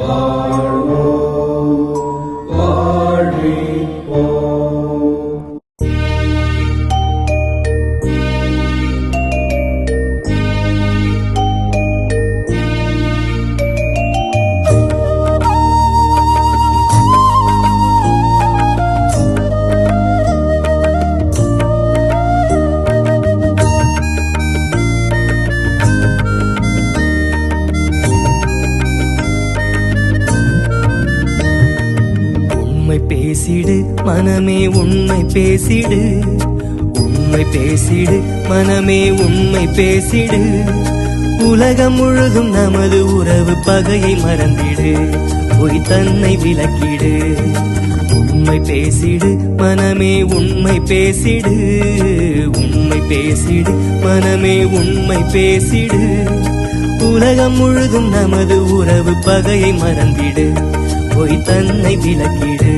Oh. உண்மை பேசிடு மனமே உண்மை பேசிடு. உண்மை பேசிடு மனமே உண்மை பேசிடு. உலகம் முழுதும் நமது உறவு பகையை மறந்திடு. பொய் தன்னை விளக்கிடு. உண்மை பேசிடு மனமே உண்மை பேசிடு. உண்மை பேசிடு மனமே உண்மை பேசிடு. உலகம் முழுதும் நமது உறவு பகையை மறந்திடு. பொய் தன்னை விளக்கிடு.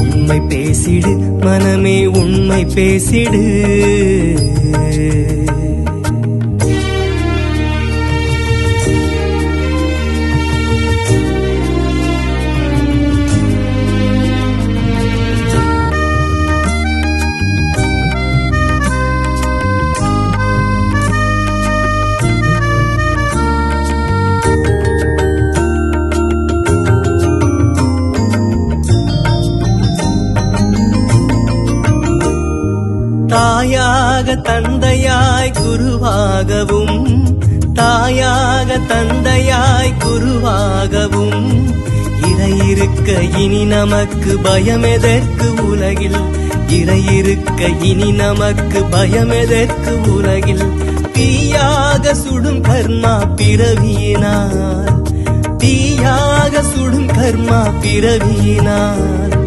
உண்மை பேசிடு மனமே உண்மை பேசிடு. தந்தையாய் குருவாகவும் தாயாக தந்தையாய் குருவாகவும் இறை இருக்க இனி நமக்கு பயமெதற்கு உலகில்? இறை இருக்க இனி நமக்கு பயமெதற்கு உலகில்? தீயாக சுடும் கர்மா பிறவியினால் தீயாக சுடும் கர்மா பிறவியினால்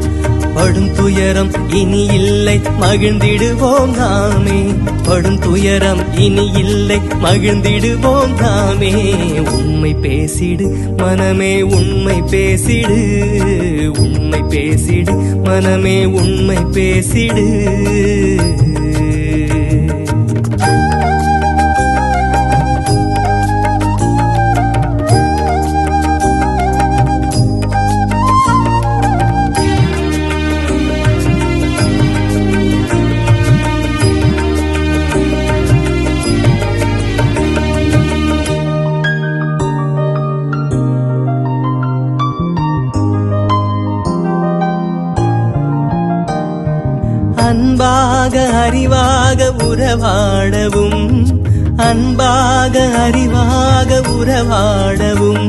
படும் துயரம் இனி இல்லை மகிழ்ந்திடுவோம் நாமே. படும் துயரம் இனி இல்லை. மகிழ்ந்திடுவோம் தாமே. உண்மை பேசிடு மனமே உண்மை பேசிடு. உண்மை பேசிடு மனமே உண்மை பேசிடு. அன்பாக அறிவாக உறவாடவும் அன்பாக அறிவாக உறவாடவும்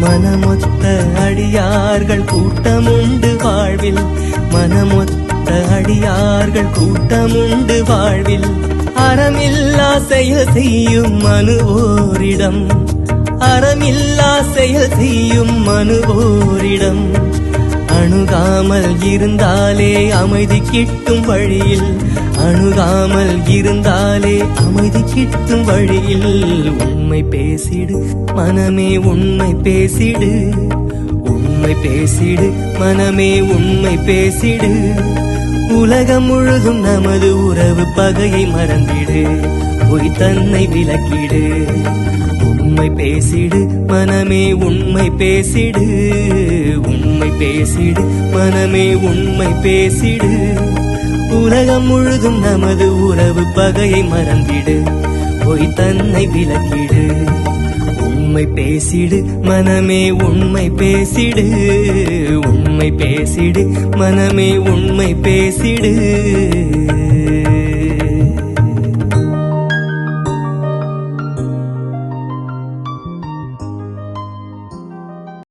மனமொத்த அடியார்கள் கூட்டமுண்டு வாழ்வில் மனமொத்த அடியார்கள் கூட்டமுண்டு வாழ்வில் அறமில்லா செயல் செய்யும் மனுவோரிடம் அறமில்லா செயல் செய்யும் மனுவோரிடம். அணுகாமல் இருந்தாலே அமைதி கிட்டும் வழியில். அணுகாமல் இருந்தாலே அமைதி கிட்டும் வழியில். உண்மை பேசிடு மனமே உண்மை பேசிடு. உண்மை பேசிடு மனமே உண்மை பேசிடு. உலகம் முழுதும் நமது உறவு பகையை மறந்திடு. பொய் தன்னை விளக்கிடு. உண்மை பேசிடு மனமே உண்மை பேசிடு. பேசிடு மனமே உண்மை பேசிடு. உலகம் முழுதும் நமது உறவு பகையை மறந்திடு. பொய் தன்னை விலக்கிடு உண்மை பேசிடு மனமே உண்மை பேசிடு. உண்மை பேசிடு மனமே உண்மை பேசிடு.